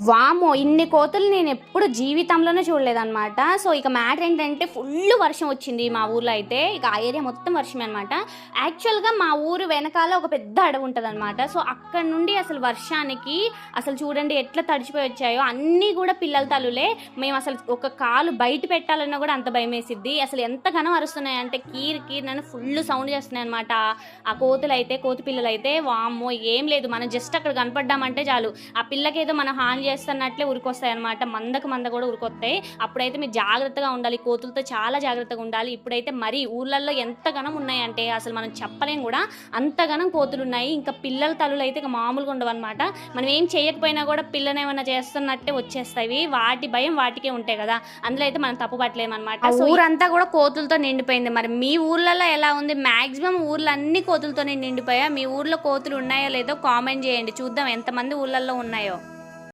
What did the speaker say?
వామో ఇన్ని కోతులు నేను ఎప్పుడు జీవితంలోనే చూడలేదన్నమాట. సో ఇక మ్యాటర్ ఏంటంటే ఫుల్ వర్షం వచ్చింది మా ఊర్లో అయితే. ఇక ఆ ఏరియా మొత్తం వర్షమే అనమాట యాక్చువల్గా మా ఊరు వెనకాల ఒక పెద్ద అడవి ఉంటుంది అనమాట సో అక్కడ నుండి అసలు వర్షానికి అసలు చూడండి ఎట్లా తడిచిపోయి వచ్చాయో అన్నీ కూడా పిల్లల తలులే మేము అసలు ఒక కాలు బయట పెట్టాలన్నా కూడా అంత భయం వేసిద్ది. అసలు ఎంత ఘనం అరుస్తున్నాయి అంటే కీర్ కీర్ నన్ను ఫుల్ సౌండ్ చేస్తున్నాయి అనమాట ఆ కోతులు అయితే కోతి పిల్లలు అయితే వామ్మో ఏం లేదు. మనం జస్ట్ అక్కడ కనపడ్డామంటే చాలు. ఆ పిల్లకి ఏదో మనం హాని చేస్తున్నట్లే ఉరికొస్తాయి అనమాట మందకు మంద కూడా ఉరికొస్తాయి అప్పుడైతే మీరు జాగ్రత్తగా ఉండాలి. కోతులతో చాలా జాగ్రత్తగా ఉండాలి. ఇప్పుడైతే మరీ ఊర్లలో ఎంత గణం ఉన్నాయంటే అసలు మనం చెప్పలేం కూడా. అంతగానం కోతులు ఉన్నాయి ఇంకా పిల్లల తల్లులు అయితే ఇక మామూలుగా ఉండవు అనమాట మనం ఏం చేయకపోయినా కూడా పిల్లని ఏమైనా చేస్తున్నట్టే వచ్చేస్తాయి. వాటి భయం వాటికే ఉంటాయి కదా. అందులో అయితే మనం తప్పు పట్టలేమన్నమాట. సో ఊరంతా కూడా కోతులతో నిండిపోయింది. మరి మీ ఊర్లలో ఎలా ఉంది? మాక్సిమం ఊర్లో అన్ని కోతులతో నిండిపోయా? మీ ఊర్లో కోతులు ఉన్నాయో లేదో కామెంట్ చేయండి. చూద్దాం ఎంతమంది ఊర్లలో ఉన్నాయో.